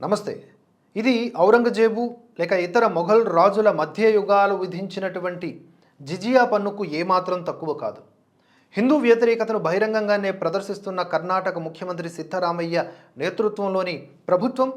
నమస్తే. ఇది ఔరంగజేబు లేక ఇతర మొఘల్ రాజుల మధ్య యుగాలు విధించినటువంటి జిజియా పన్నుకు ఏమాత్రం తక్కువ కాదు. హిందూ వ్యతిరేకతను బహిరంగంగానే ప్రదర్శిస్తున్న కర్ణాటక ముఖ్యమంత్రి సిద్ధరామయ్య నేతృత్వంలోని ప్రభుత్వం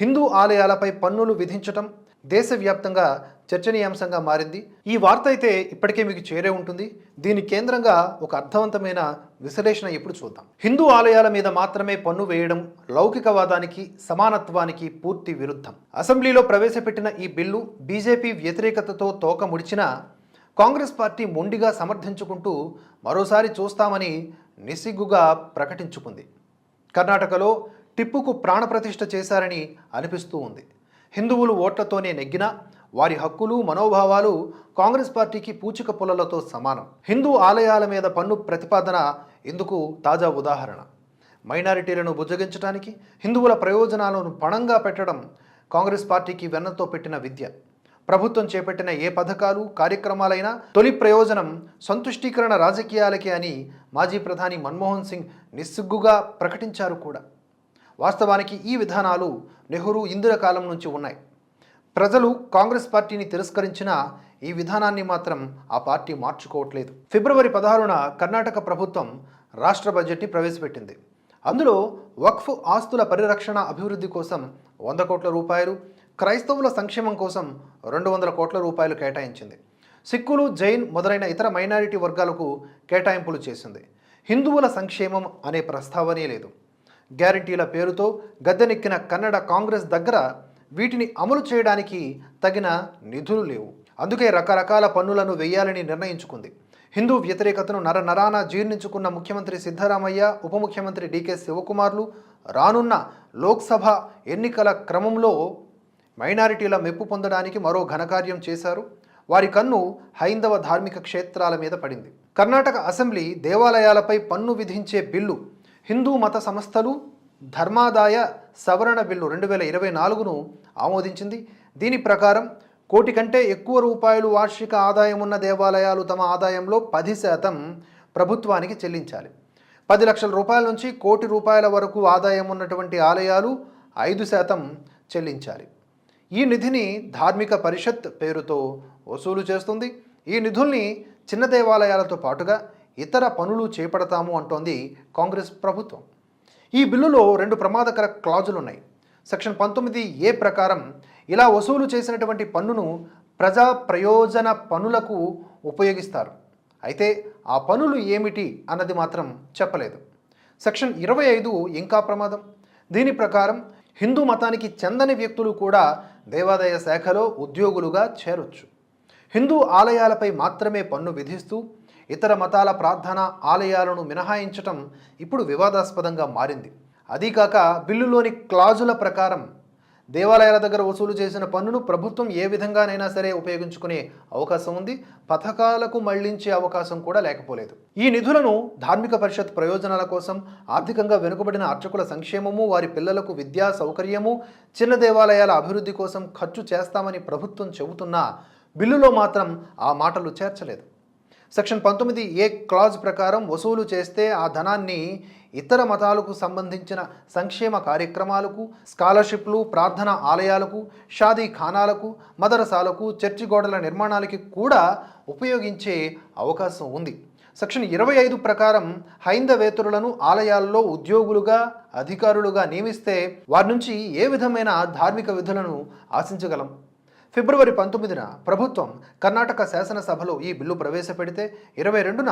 హిందూ ఆలయాలపై పన్నులు విధించటం దేశవ్యాప్తంగా చర్చనీయాంశంగా మారింది. ఈ వార్త అయితే ఇప్పటికే మీకు చేరే ఉంటుంది. దీని కేంద్రంగా ఒక అర్థవంతమైన విశ్లేషణ ఇప్పుడు చూద్దాం. హిందూ ఆలయాల మీద మాత్రమే పన్ను వేయడం లౌకికవాదానికి సమానత్వానికి పూర్తి విరుద్ధం. అసెంబ్లీలో ప్రవేశపెట్టిన ఈ బిల్లు బీజేపీ వ్యతిరేకతతో తోక ముడిచినా కాంగ్రెస్ పార్టీ మొండిగా సమర్థించుకుంటూ మరోసారి చూస్తామని నిసిగ్గుగా ప్రకటించుకుంది. కర్ణాటకలో టిప్పుకు ప్రాణప్రతిష్ఠ చేశారని అనిపిస్తూ ఉంది. హిందువులు ఓట్లతోనే నెగ్గినా వారి హక్కులు మనోభావాలు కాంగ్రెస్ పార్టీకి పూచిక పుల్లలతో సమానం. హిందూ ఆలయాల మీద పన్ను ప్రతిపాదన ఇందుకు తాజా ఉదాహరణ. మైనారిటీలను బుజ్జగించడానికి హిందువుల ప్రయోజనాలను పణంగా పెట్టడం కాంగ్రెస్ పార్టీకి వెన్నతో పెట్టిన విద్య. ప్రభుత్వం చేపట్టిన ఏ పథకాలు కార్యక్రమాలైనా తొలి ప్రయోజనం సంతుష్టీకరణ రాజకీయాలకే అని మాజీ ప్రధాని మన్మోహన్ సింగ్ నిస్సిగ్గుగా ప్రకటించారు కూడా. వాస్తవానికి ఈ విధానాలు నెహ్రూ ఇందిర కాలం నుంచి ఉన్నాయి. ప్రజలు కాంగ్రెస్ పార్టీని తిరస్కరించిన ఈ విధానాన్ని మాత్రం ఆ పార్టీ మార్చుకోవట్లేదు. ఫిబ్రవరి పదహారున కర్ణాటక ప్రభుత్వం రాష్ట్ర బడ్జెట్ని ప్రవేశపెట్టింది. అందులో వక్ఫ్ ఆస్తుల పరిరక్షణ అభివృద్ధి కోసం వంద కోట్ల రూపాయలు క్రైస్తవుల సంక్షేమం కోసం రెండు వందల కోట్ల రూపాయలు కేటాయించింది. సిక్కులు జైన్ మొదలైన ఇతర మైనారిటీ వర్గాలకు కేటాయింపులు చేసింది. హిందువుల సంక్షేమం అనే ప్రస్తావనే లేదు. గ్యారంటీల పేరుతో గద్దెనెక్కిన కన్నడ కాంగ్రెస్ దగ్గర వీటిని అమలు చేయడానికి తగిన నిధులు లేవు. అందుకే రకరకాల పన్నులను వేయాలని నిర్ణయించుకుంది. హిందూ వ్యతిరేకతను నర నరాన జీర్ణించుకున్న ముఖ్యమంత్రి సిద్ధరామయ్య ఉప ముఖ్యమంత్రి డీకే శివకుమార్లు రానున్న లోక్సభ ఎన్నికల క్రమంలో మైనారిటీల మెప్పు పొందడానికి మరో ఘనకార్యం చేశారు. వారి కన్ను హైందవ ధార్మిక క్షేత్రాల మీద పడింది. కర్ణాటక అసెంబ్లీ దేవాలయాలపై పన్ను విధించే బిల్లు హిందూ మత సంస్థలు ధర్మాదాయ సవరణ బిల్లు రెండు వేల ఇరవై నాలుగును ఆమోదించింది. దీని ప్రకారం కోటి కంటే ఎక్కువ రూపాయలు వార్షిక ఆదాయం ఉన్న దేవాలయాలు తమ ఆదాయంలో పది శాతం ప్రభుత్వానికి చెల్లించాలి. పది లక్షల రూపాయల నుంచి కోటి రూపాయల వరకు ఆదాయం ఉన్నటువంటి ఆలయాలు ఐదు శాతం చెల్లించాలి. ఈ నిధిని ధార్మిక పరిషత్ పేరుతో వసూలు చేస్తుంది. ఈ నిధుల్ని చిన్న దేవాలయాలతో పాటుగా ఇతర పనులు చేపడతాము అంటోంది కాంగ్రెస్ ప్రభుత్వం. ఈ బిల్లులో రెండు ప్రమాదకర క్లాజులు ఉన్నాయి సెక్షన్ పంతొమ్మిది ఏ ప్రకారం ఇలా వసూలు చేసినటువంటి పన్నును ప్రజా ప్రయోజన పనులకు ఉపయోగిస్తారు. అయితే ఆ పనులు ఏమిటి అన్నది మాత్రం చెప్పలేదు. సెక్షన్ ఇరవై ఐదు ఇంకా ప్రమాదం. దీని ప్రకారం హిందూ మతానికి చెందని వ్యక్తులు కూడా దేవాదాయ శాఖలో ఉద్యోగులుగా చేరొచ్చు. హిందూ ఆలయాలపై మాత్రమే పన్ను విధిస్తూ ఇతర మతాల ప్రార్థన ఆలయాలను మినహాయించటం ఇప్పుడు వివాదాస్పదంగా మారింది. అదీకాక బిల్లులోని క్లాజుల ప్రకారం దేవాలయాల దగ్గర వసూలు చేసిన పన్నును ప్రభుత్వం ఏ విధంగానైనా సరే ఉపయోగించుకునే అవకాశం ఉంది. పథకాలకు మళ్ళించే అవకాశం కూడా లేకపోలేదు. ఈ నిధులను ధార్మిక పరిషత్ ప్రయోజనాల కోసం ఆర్థికంగా వెనుకబడిన అర్చకుల సంక్షేమము వారి పిల్లలకు విద్యా సౌకర్యము చిన్న దేవాలయాల అభివృద్ధి కోసం ఖర్చు చేస్తామని ప్రభుత్వం చెబుతున్నా బిల్లులో మాత్రం ఆ మాటలు చేర్చలేదు. సెక్షన్ పంతొమ్మిది ఏ క్లాజ్ ప్రకారం వసూలు చేస్తే ఆ ధనాన్ని ఇతర మతాలకు సంబంధించిన సంక్షేమ కార్యక్రమాలకు స్కాలర్షిప్లు ప్రార్థన ఆలయాలకు షాదీ ఖానాలకు మదరసాలకు చర్చి గోడల నిర్మాణాలకి కూడా ఉపయోగించే అవకాశం ఉంది. సెక్షన్ ఇరవై ఐదు ప్రకారం హైందవేతరులను ఆలయాల్లో ఉద్యోగులుగా అధికారులుగా నియమిస్తే వారి నుంచి ఏ విధమైన ధార్మిక విధులను ఆశించగలం? ఫిబ్రవరి పంతొమ్మిదిన ప్రభుత్వం కర్ణాటక శాసనసభలో ఈ బిల్లు ప్రవేశపెడితే ఇరవై రెండున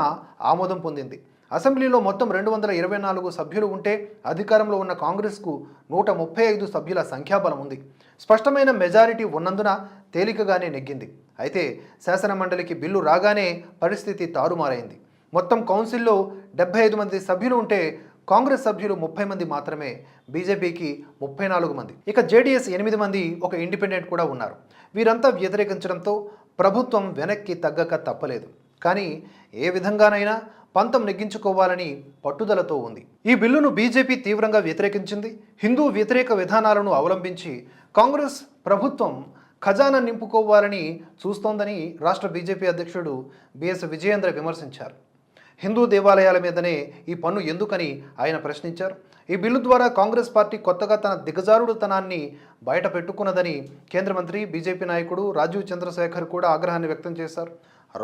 ఆమోదం పొందింది. అసెంబ్లీలో మొత్తం రెండు వందల ఇరవై నాలుగు సభ్యులు ఉంటే అధికారంలో ఉన్న కాంగ్రెస్కు నూట ముప్పై ఐదు సభ్యుల సంఖ్యాబలం ఉంది. స్పష్టమైన మెజారిటీ ఉన్నందున తేలికగానే నెగ్గింది. అయితే శాసన మండలికి బిల్లు రాగానే పరిస్థితి తారుమారైంది. మొత్తం కౌన్సిల్లో డెబ్బై ఐదు మంది సభ్యులు ఉంటే కాంగ్రెస్ సభ్యులు ముప్పై మంది మాత్రమే బీజేపీకి ముప్పై నాలుగు మంది. ఇక జేడీఎస్ ఎనిమిది మంది ఒక ఇండిపెండెంట్ కూడా ఉన్నారు. వీరంతా వ్యతిరేకించడంతో ప్రభుత్వం వెనక్కి తగ్గక తప్పలేదు. కానీ ఏ విధంగానైనా పంతం నెగ్గించుకోవాలని పట్టుదలతో ఉంది. ఈ బిల్లును బీజేపీ తీవ్రంగా వ్యతిరేకించింది. హిందూ వ్యతిరేక విధానాలను అవలంబించి కాంగ్రెస్ ప్రభుత్వం ఖజానా నింపుకోవాలని చూస్తోందని రాష్ట్ర బీజేపీ అధ్యక్షుడు బిఎస్ విజయేంద్ర విమర్శించారు. హిందూ దేవాలయాల మీదనే ఈ పన్ను ఎందుకని ఆయన ప్రశ్నించారు. ఈ బిల్లు ద్వారా కాంగ్రెస్ పార్టీ కొత్తగా తన దిగజారుడుతనాన్ని బయట పెట్టుకున్నదని కేంద్ర మంత్రి బీజేపీ నాయకుడు రాజీవ్ చంద్రశేఖర్ కూడా ఆగ్రహాన్ని వ్యక్తం చేశారు.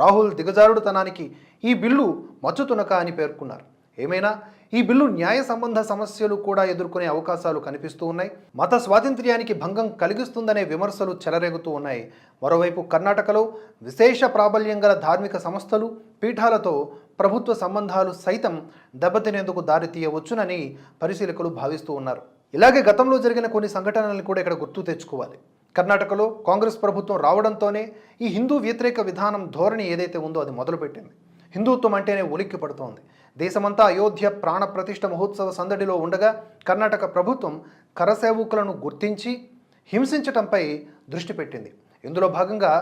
రాహుల్ దిగజారుడుతనానికి ఈ బిల్లు మచ్చుతునక అని పేర్కొన్నారు. ఏమైనా ఈ బిల్లు న్యాయ సంబంధ సమస్యలు కూడా ఎదుర్కొనే అవకాశాలు కనిపిస్తూ ఉన్నాయి. మత స్వాతంత్ర్యానికి భంగం కలిగిస్తుందనే విమర్శలు చెలరేగుతూ ఉన్నాయి. మరోవైపు కర్ణాటకలో విశేష ప్రాబల్యం గల ధార్మిక సంస్థలు పీఠాలతో ప్రభుత్వ సంబంధాలు సైతం దెబ్బతినేందుకు దారితీయవచ్చునని పరిశీలకులు భావిస్తూ ఉన్నారు. ఇలాగే గతంలో జరిగిన కొన్ని సంఘటనలను కూడా ఇక్కడ గుర్తు తెచ్చుకోవాలి. కర్ణాటకలో కాంగ్రెస్ ప్రభుత్వం రావడంతోనే ఈ హిందూ వ్యతిరేక విధానం ధోరణి ఏదైతే ఉందో అది మొదలుపెట్టింది. హిందుత్వం అంటేనే ఉలిక్కి పడుతోంది దేశమంతా అయోధ్య ప్రాణ ప్రతిష్ఠ మహోత్సవ సందడిలో ఉండగా కర్ణాటక ప్రభుత్వం కరసేవకులను గుర్తించి హింసించటంపై దృష్టి పెట్టింది. ఇందులో భాగంగా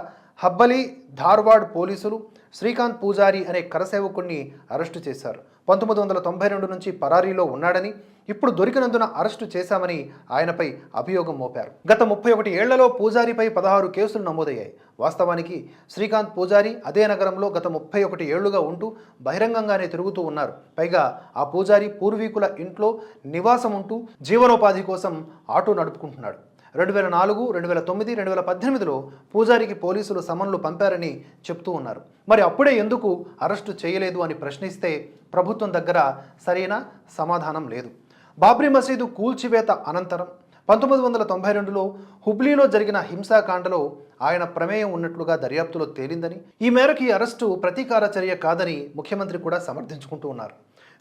హబ్బలి ధార్వాడ్ పోలీసులు శ్రీకాంత్ పూజారి అనే కరసేవకుణ్ణి అరెస్టు చేశారు. పంతొమ్మిది వందల తొంభై రెండు నుంచి పరారీలో ఉన్నాడని ఇప్పుడు దొరికినందున అరెస్టు చేశామని ఆయనపై అభియోగం మోపారు. గత ముప్పై ఒకటి ఏళ్ళలో పూజారిపై పదహారు కేసులు నమోదయ్యాయి. వాస్తవానికి శ్రీకాంత్ పూజారి అదే నగరంలో గత ముప్పై ఒకటి ఏళ్ళుగా ఉంటూ బహిరంగంగానే తిరుగుతూ ఉన్నారు. పైగా ఆ పూజారి పూర్వీకుల ఇంట్లో నివాసం ఉంటూ జీవనోపాధి కోసం ఆటో నడుపుకుంటున్నాడు. రెండు వేల నాలుగు రెండు వేల తొమ్మిది రెండు వేల పద్దెనిమిదిలో పూజారికి పోలీసులు సమన్లు పంపారని చెప్తూ ఉన్నారు. మరి అప్పుడే ఎందుకు అరెస్టు చేయలేదు అని ప్రశ్నిస్తే ప్రభుత్వం దగ్గర సరైన సమాధానం లేదు. బాబ్రీ మసీదు కూల్చివేత అనంతరం పంతొమ్మిది వందల తొంభై రెండులో హుబ్లీలో జరిగిన హింసాకాండలో ఆయన ప్రమేయం ఉన్నట్లుగా దర్యాప్తులో తేలిందని ఈ మేరకు ఈ అరెస్టు ప్రతీకార చర్య కాదని ముఖ్యమంత్రి కూడా సమర్థించుకుంటూ ఉన్నారు.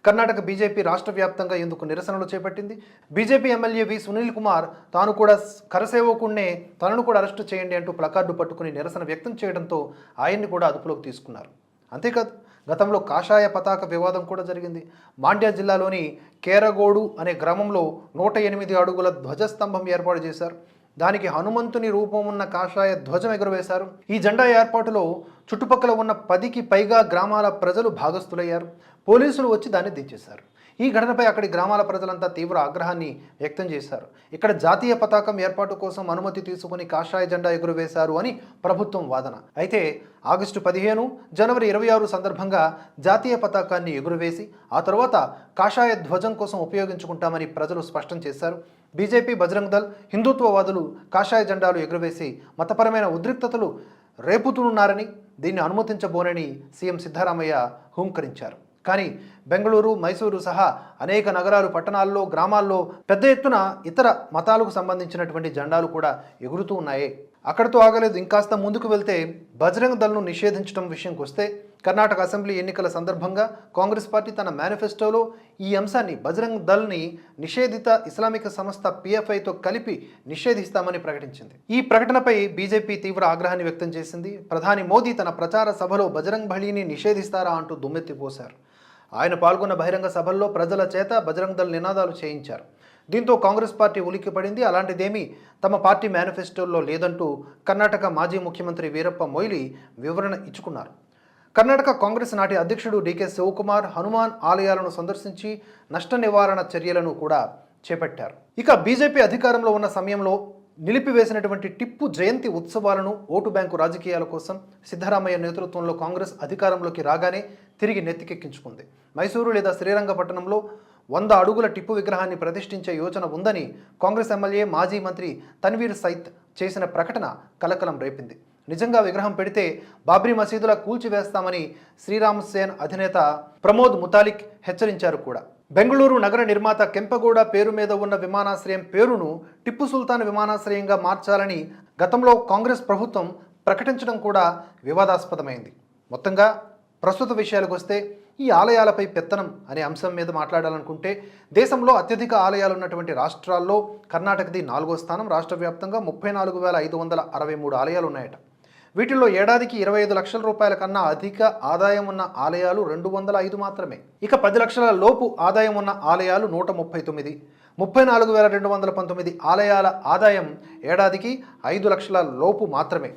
కర్ణాటక బీజేపీ రాష్ట్ర వ్యాప్తంగా ఎందుకు నిరసనలు చేపట్టింది? BJP MLA V. Sunil Kumar తాను కూడా కరసేవకుండే తనను కూడా అరెస్టు చేయండి అంటూ ప్లకార్డు పట్టుకుని నిరసన వ్యక్తం చేయడంతో ఆయన్ని కూడా అదుపులోకి తీసుకున్నారు. అంతేకాదు గతంలో కాషాయ పతాక వివాదం కూడా జరిగింది. మాండ్య జిల్లాలోని కేరగోడు అనే గ్రామంలో నూట ఎనిమిది అడుగుల ధ్వజస్తంభం ఏర్పాటు చేశారు. దానికి హనుమంతుని రూపం ఉన్న కాషాయ ధ్వజం ఎగురవేశారు. ఈ జెండా ఏర్పాటులో చుట్టుపక్కల ఉన్న పదికి పైగా గ్రామాల ప్రజలు భాగస్థులయ్యారు. పోలీసులు వచ్చి దాన్ని దించేశారు. ఈ ఘటనపై అక్కడి గ్రామాల ప్రజలంతా తీవ్ర ఆగ్రహాన్ని వ్యక్తం చేశారు. ఇక్కడ జాతీయ పతాకం ఏర్పాటు కోసం అనుమతి తీసుకుని కాషాయ జెండా ఎగురవేశారు అని ప్రభుత్వం వాదన. అయితే ఆగస్టు పదిహేను జనవరి ఇరవై ఆరు సందర్భంగా జాతీయ పతాకాన్ని ఎగురవేసి ఆ తర్వాత కాషాయ ధ్వజం కోసం ఉపయోగించుకుంటామని ప్రజలు స్పష్టం చేశారు. బీజేపీ బజరంగ్ దళ్ హిందుత్వవాదులు కాషాయ జెండాలు ఎగురవేసి మతపరమైన ఉద్రిక్తతలు రేపుతున్నారని దీన్ని అనుమతించబోనని సీఎం సిద్ధరామయ్య హూంకరించారు. కానీ బెంగళూరు మైసూరు సహా అనేక నగరాలు పట్టణాల్లో గ్రామాల్లో పెద్ద ఎత్తున ఇతర మతాలకు సంబంధించినటువంటి జెండాలు కూడా ఎగురుతూ ఉన్నాయి. అక్కడితో ఆగలేదు. ఇంకాస్త ముందుకు వెళ్తే బజరంగ్ దళ్ను నిషేధించడం విషయంకి వస్తే కర్ణాటక అసెంబ్లీ ఎన్నికల సందర్భంగా కాంగ్రెస్ పార్టీ తన మేనిఫెస్టోలో ఈ అంశాన్ని బజరంగ్ దళ్ని నిషేధిత ఇస్లామిక సంస్థ పిఎఫ్ఐతో కలిపి నిషేధిస్తామని ప్రకటించింది. ఈ ప్రకటనపై బీజేపీ తీవ్ర ఆగ్రహాన్ని వ్యక్తం చేసింది. ప్రధాని మోదీ తన ప్రచార సభలో బజరంగ్ బళీని నిషేధిస్తారా అంటూ దుమ్మెత్తిపోశారు ఆయన పాల్గొన్న బహిరంగ సభల్లో ప్రజల చేత బజరంగ్ దళ్ నినాదాలు చేయించారు. దీంతో కాంగ్రెస్ పార్టీ ఉలిక్కిపడింది అలాంటిదేమీ తమ పార్టీ మేనిఫెస్టోల్లో లేదంటూ కర్ణాటక మాజీ ముఖ్యమంత్రి వీరప్ప మొయిలీ వివరణ ఇచ్చుకున్నారు. కర్ణాటక కాంగ్రెస్ నాటి అధ్యక్షుడు డీకే శివకుమార్ హనుమాన్ ఆలయాలను సందర్శించి నష్ట నివారణ చర్యలను కూడా చేపట్టారు. ఇక బీజేపీ అధికారంలో ఉన్న సమయంలో నిలిపివేసినటువంటి టిప్పు జయంతి ఉత్సవాలను ఓటు బ్యాంకు రాజకీయాల కోసం సిద్ధరామయ్య నేతృత్వంలో కాంగ్రెస్ అధికారంలోకి రాగానే తిరిగి నెత్తికెక్కించుకుంది. మైసూరు లేదా శ్రీరంగపట్టణంలో వంద అడుగుల టిప్పు విగ్రహాన్ని ప్రతిష్ఠించే యోచన ఉందని కాంగ్రెస్ ఎమ్మెల్యే మాజీ మంత్రి తన్వీర్ సైత్ చేసిన ప్రకటన కలకలం రేపింది. నిజంగా విగ్రహం పెడితే బాబ్రీ మసీదులా కూల్చివేస్తామని శ్రీరామ్ సేన్ అధినేత ప్రమోద్ ముతాలిక్ హెచ్చరించారు కూడా. బెంగళూరు నగర నిర్మాత కెంపగూడ పేరు మీద ఉన్న విమానాశ్రయం పేరును టిప్పు సుల్తాన్ విమానాశ్రయంగా మార్చాలని గతంలో కాంగ్రెస్ ప్రభుత్వం ప్రకటించడం కూడా వివాదాస్పదమైంది. మొత్తంగా ప్రస్తుత విషయాలకు వస్తే ఈ ఆలయాలపై పెత్తనం అనే అంశం మీద మాట్లాడాలనుకుంటే దేశంలో అత్యధిక ఆలయాలు ఉన్నటువంటి రాష్ట్రాల్లో కర్ణాటకది నాలుగో స్థానం రాష్ట్ర వ్యాప్తంగా ముప్పై నాలుగు వేల ఐదు వందల అరవై మూడు ఆలయాలు ఉన్నాయట. వీటిల్లో ఏడాదికి ఇరవై ఐదు లక్షల రూపాయల కన్నా అధిక ఆదాయం ఉన్న ఆలయాలు రెండు వందల ఐదు మాత్రమే. ఇక పది లక్షల లోపు ఆదాయం ఉన్న ఆలయాలు నూట ముప్పై తొమ్మిది. ముప్పై నాలుగు వేల రెండు వందల పంతొమ్మిది ఆలయాల ఆదాయం ఏడాదికి ఐదు లక్షల లోపు మాత్రమే.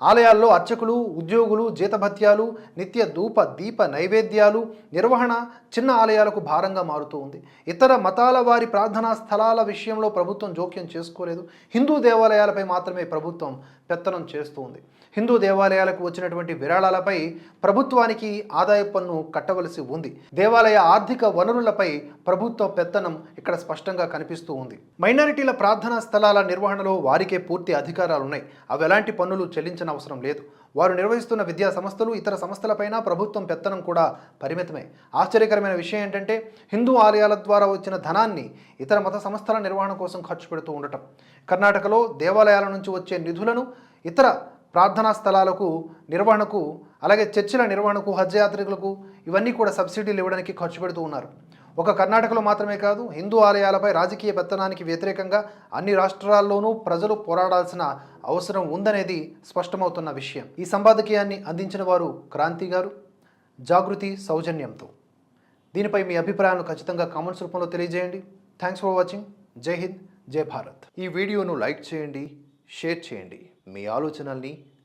ఆలయాల్లో అర్చకులు ఉద్యోగులు జీతభత్యాలు నిత్య ధూప దీప నైవేద్యాలు నిర్వహణ చిన్న ఆలయాలకు భారంగా మారుతూ ఉంది. ఇతర మతాల వారి ప్రార్థనా స్థలాల విషయంలో ప్రభుత్వం జోక్యం చేసుకోలేదు. హిందూ దేవాలయాలపై మాత్రమే ప్రభుత్వం పెత్తనం చేస్తూ ఉంది. హిందూ దేవాలయాలకు వచ్చినటువంటి విరాళాలపై ప్రభుత్వానికి ఆదాయ పన్ను కట్టవలసి ఉంది. దేవాలయ ఆర్థిక వనరులపై ప్రభుత్వ పెత్తనం ఇక్కడ స్పష్టంగా కనిపిస్తూ ఉంది. మైనారిటీల ప్రార్థనా స్థలాల నిర్వహణలో వారికే పూర్తి అధికారాలు ఉన్నాయి అవి ఎలాంటి పన్నులు చెల్లించిన అవసరం లేదు. వారు నిర్వహిస్తున్న విద్యా సంస్థలు ఇతర సంస్థలపైన ప్రభుత్వం పెత్తనం కూడా పరిమితమే. ఆశ్చర్యకరమైన విషయం ఏంటంటే హిందూ ఆలయాల ద్వారా వచ్చిన ధనాన్ని ఇతర మత సంస్థల నిర్వహణ కోసం ఖర్చు పెడుతూ ఉండటం. కర్ణాటకలో దేవాలయాల నుంచి వచ్చే నిధులను ఇతర ప్రార్థనా స్థలాలకు నిర్వహణకు అలాగే చర్చిల నిర్వహణకు హజ్ యాత్రికులకు ఇవన్నీ కూడా సబ్సిడీలు ఇవ్వడానికి ఖర్చు పెడుతూ ఉన్నారు. ఒక కర్ణాటకలో మాత్రమే కాదు హిందూ ఆలయాలపై రాజకీయ పెత్తనానికి వ్యతిరేకంగా అన్ని రాష్ట్రాల్లోనూ ప్రజలు పోరాడాల్సిన అవసరం ఉందనేది స్పష్టమవుతున్న విషయం. ఈ సంపాదకీయాన్ని అందించిన వారు క్రాంతి గారు. జాగృతి సౌజన్యంతో. దీనిపై మీ అభిప్రాయాలను ఖచ్చితంగా కామెంట్స్ రూపంలో తెలియజేయండి. థ్యాంక్స్ ఫర్ వాచింగ్ జై హింద్ జై భారత్. ఈ వీడియోను లైక్ చేయండి షేర్ చేయండి. మీ ఆలోచనల్ని